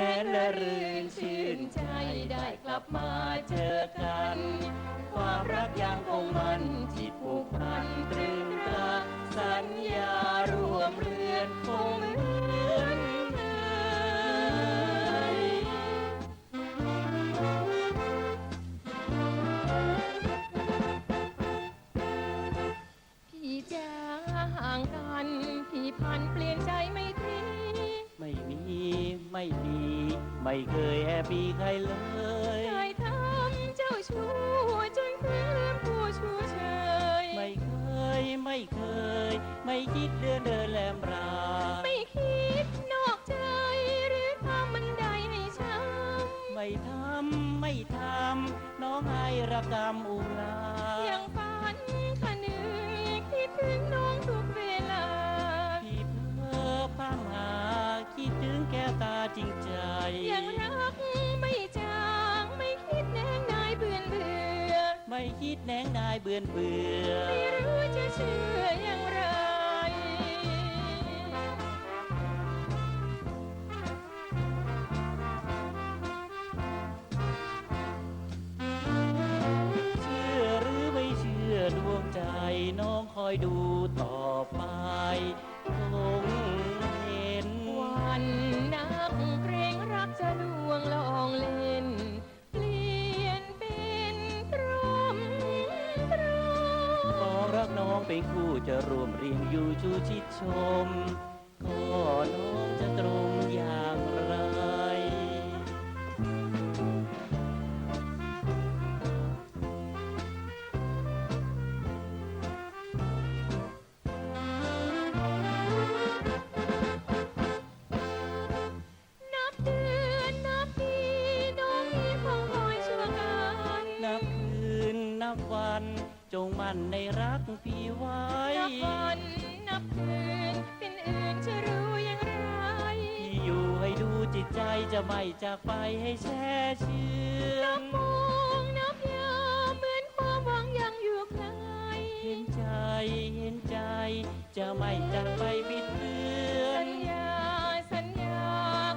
จะรื่นชื่นใจได้กลับมาเจอกัน ความรักยังคงมันจิตผูกพันตรึงตราสัญญารวมเรือนคงเหมือนพี่จะห่างกัน พี่พันเปลี่ยนใจไม่ตรี ไม่มี ไม่มี ไม่เคยแอบมีใครเลยเคยทำเจ้าชู้จนลืมผู้ชูเชย ไม่เคย ไม่เคย ไม่คิดเดินเดินแลมรา ไม่คิดนอกใจหรือทำมันใดให้ช้ไม่ทำ ไม่ทำ น้องให้รับกรรมอุราำยังฝันขนึกคิดถึงน้องทุกเวลาพี่เพ้อพังหาคิดถึงแก้วตาจริงใจ คิดแหนงนายเบื่อเบื่อไม่รู้จะเชื่ออย่างไร เชื่อหรือไม่เชื่อดวงใจน้องคอยดูต่อไป เป็นคู่จะรวมเรียงอยู่ชูชิดชมกอน้องจะตรง จงมั่นในรักพี่ไว้นับวันนับคืนเป็นอื่นจะรู้อย่างไรที่อยู่ให้ดูจิตใจจะไม่จากไปให้แช่เชื่อนัมบมองนับยามเหมือนความหวังยังอยู่ไกลเห็นใจเห็นใจ จะไม่จากไปบิดเบือสันญญาสัญญา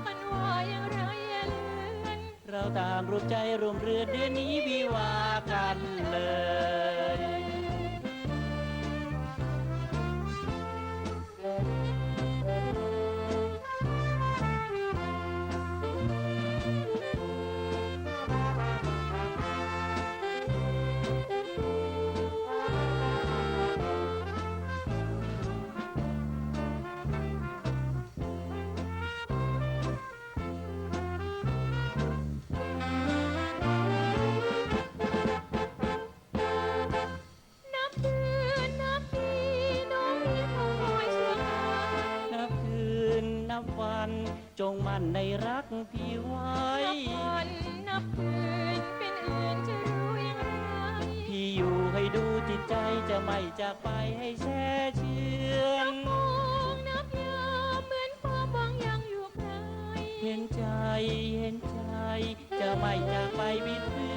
กันว่าอย่างไรอย่าเลือนเราต่างรวมใจรวมเรือนเดือนนี้วิวากันเลยั่นในรักพี่ไว้นับวันนับคืนเป็นอื่นจะรู้อย่างไรพี่อยู่ให้ดูจิตใจจะไม่จากไปให้แช่เชื่อนับมองนับยามเหมือนความหวังยังอยู่ไกลเห็นใจเห็นใจ จะไม่จากไปบิดเบื